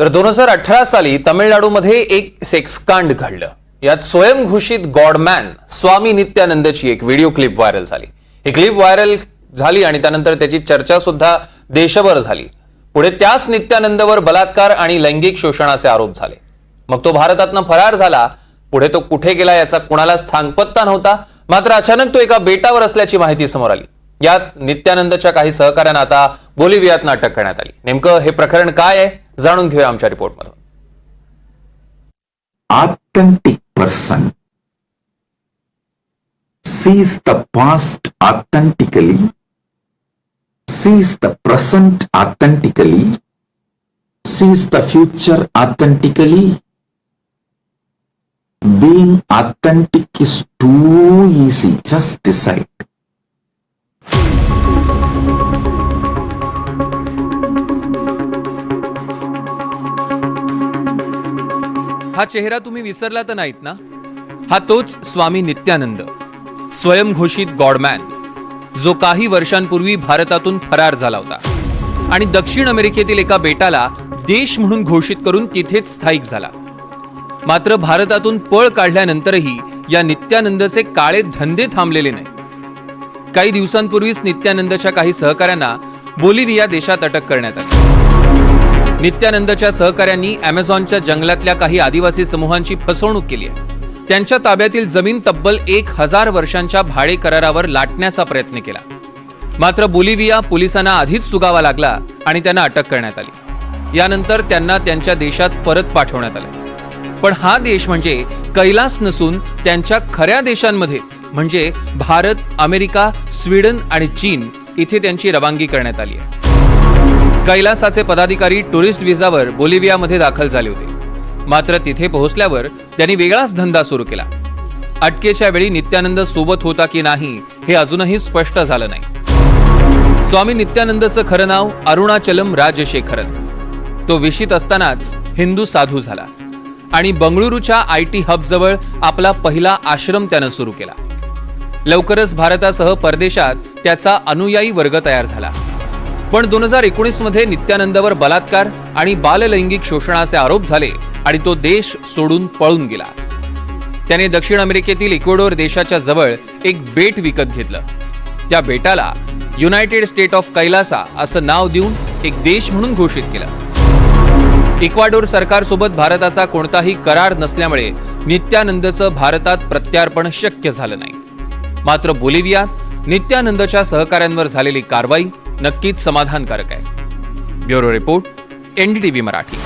तर दोन हजार अठरा साली तमिळनाडूमध्ये एक सेक्सकांड घडलं. यात स्वयंघोषित गॉडमॅन स्वामी नित्यानंदची एक व्हिडिओ क्लिप व्हायरल झाली. ही क्लिप व्हायरल झाली आणि त्यानंतर त्याची चर्चा सुद्धा देशभर झाली. पुढे त्याच नित्यानंदवर बलात्कार आणि लैंगिक शोषणाचे आरोप झाले. मग तो भारतातनं फरार झाला. पुढे तो कुठे गेला याचा कुणालाच थांगपत्ता नव्हता. मात्र अचानक तो एका बेटावर असल्याची माहिती समोर आली. यात नित्यानंदच्या काही सहकाऱ्यांना आता बोलिव्हियातनं अटक करण्यात आली. नेमकं हे प्रकरण काय आहे? जाणून घेऊया आमच्या रिपोर्टमधून authentic person sees the past authentically, sees the present authentically, sees the future authentically. Being authentic is too easy. Just decide. हा चेहरा तुम्ही विसरला तर नाहीत ना? हा तोच स्वामी नित्यानंद स्वयंघोषित गॉडमॅन जो काही वर्षांपूर्वी भारतातून फरार झाला होता आणि दक्षिण अमेरिकेतील एका बेटाला देश म्हणून घोषित करून तिथेच स्थायिक झाला. मात्र भारतातून पळ काढल्यानंतरही या नित्यानंदचे काळे धंदे थांबलेले नाही. काही दिवसांपूर्वीच नित्यानंदच्या काही सहकाऱ्यांना बोलिव्हिया देशात अटक करण्यात आली. नित्यानंदच्या सहकाऱ्यांनी अमेझॉनच्या जंगलातल्या काही आदिवासी समूहांची फसवणूक केली आहे. त्यांच्या ताब्यातील जमीन तब्बल एक हजार वर्षांच्या भाडे करारावर लाटण्याचा प्रयत्न केला. मात्र बोलिव्हिया पोलिसांना आधीच सुगावा लागला आणि त्यांना अटक करण्यात आली. यानंतर त्यांना त्यांच्या देशात परत पाठवण्यात आले. पण हा देश म्हणजे कैलास नसून त्यांच्या खऱ्या देशांमध्येच म्हणजे भारत अमेरिका स्वीडन आणि चीन इथे त्यांची रवानगी करण्यात आली आहे. कैलासाचे पदाधिकारी टुरिस्ट व्हिसावर बोलिव्हियामध्ये दाखल झाले होते. मात्र तिथे पोहोचल्यावर त्यांनी वेगळाच धंदा सुरू केला. अटकेच्या वेळी नित्यानंद सोबत होता की नाही हे अजूनही स्पष्ट झालं नाही. स्वामी नित्यानंदचं खरं नाव अरुणाचलम राजशेखरन. तो विशित असतानाच हिंदू साधू झाला. आणि बंगळुरूच्या आय टी हबजवळ आपला पहिला आश्रम त्यानं सुरू केला. लवकरच भारतासह परदेशात त्याचा अनुयायी वर्ग तयार झाला. पण दोन हजार एकोणीसमध्ये नित्यानंदवर बलात्कार आणि बाललैंगिक शोषणाचे आरोप झाले आणि तो देश सोडून पळून गेला. त्याने दक्षिण अमेरिकेतील इक्वेडोर देशाच्या जवळ एक बेट विकत घेतलं. त्या बेटाला युनायटेड स्टेट ऑफ कैलासा असं नाव देऊन एक देश म्हणून घोषित केलं. इक्वाडोर सरकारसोबत भारताचा कोणताही करार नसल्यामुळे नित्यानंदचं भारतात प्रत्यार्पण शक्य झालं नाही. मात्र बोलिव्हियात नित्यानंदच्या सहकाऱ्यांवर झालेली कारवाई नक्कीच समाधानकारक आहे. Bureau report NDTV Marathi.